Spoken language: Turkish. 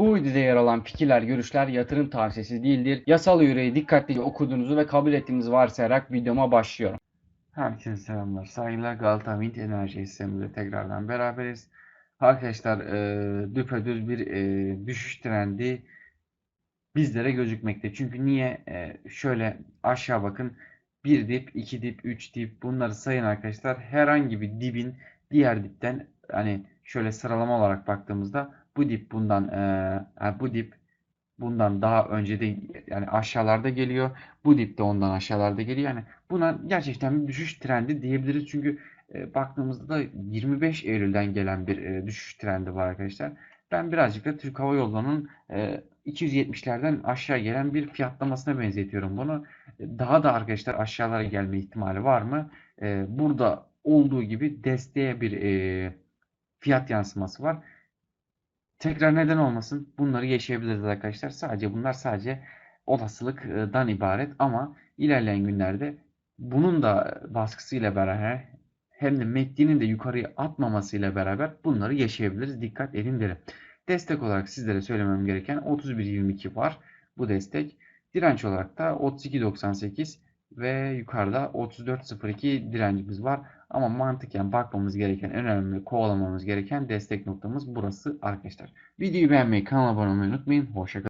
Bu videoda yer alan fikirler, görüşler yatırım tavsiyesi değildir. Yasal yüreği dikkatlice okuduğunuzu ve kabul ettiğinizi varsayarak videoma başlıyorum. Herkese selamlar. Saygılar Galata Wind Enerji sisteminde tekrardan beraberiz. Arkadaşlar e, düpedüz bir e, düşüş trendi bizlere gözükmekte. Çünkü niye? E, şöyle aşağı bakın. Bir dip, iki dip, üç dip bunları sayın arkadaşlar. Herhangi bir dibin diğer dipten hani şöyle sıralama olarak baktığımızda bu dip bundan e, bu dip bundan daha önce de yani aşağılarda geliyor. Bu dip de ondan aşağılarda geliyor. Yani buna gerçekten bir düşüş trendi diyebiliriz. Çünkü e, baktığımızda da 25 Eylül'den gelen bir e, düşüş trendi var arkadaşlar. Ben birazcık da Türk Hava Yolları'nın e, 270'lerden aşağı gelen bir fiyatlamasına benzetiyorum bunu. Daha da arkadaşlar aşağılara gelme ihtimali var mı? E, burada olduğu gibi desteğe bir e, fiyat yansıması var. Tekrar neden olmasın? Bunları yaşayabiliriz arkadaşlar. Sadece bunlar sadece olasılıktan ibaret ama ilerleyen günlerde bunun da baskısıyla beraber hem de MACD'nin de yukarıya atmamasıyla beraber bunları yaşayabiliriz. Dikkat edin derim. Destek olarak sizlere söylemem gereken 31.22 var bu destek. Direnç olarak da 32.98 ve yukarıda 34.02 direncimiz var. Ama mantıken bakmamız gereken, en önemli kovalamamız gereken destek noktamız burası arkadaşlar. Videoyu beğenmeyi, kanala abone olmayı unutmayın. Hoşçakalın.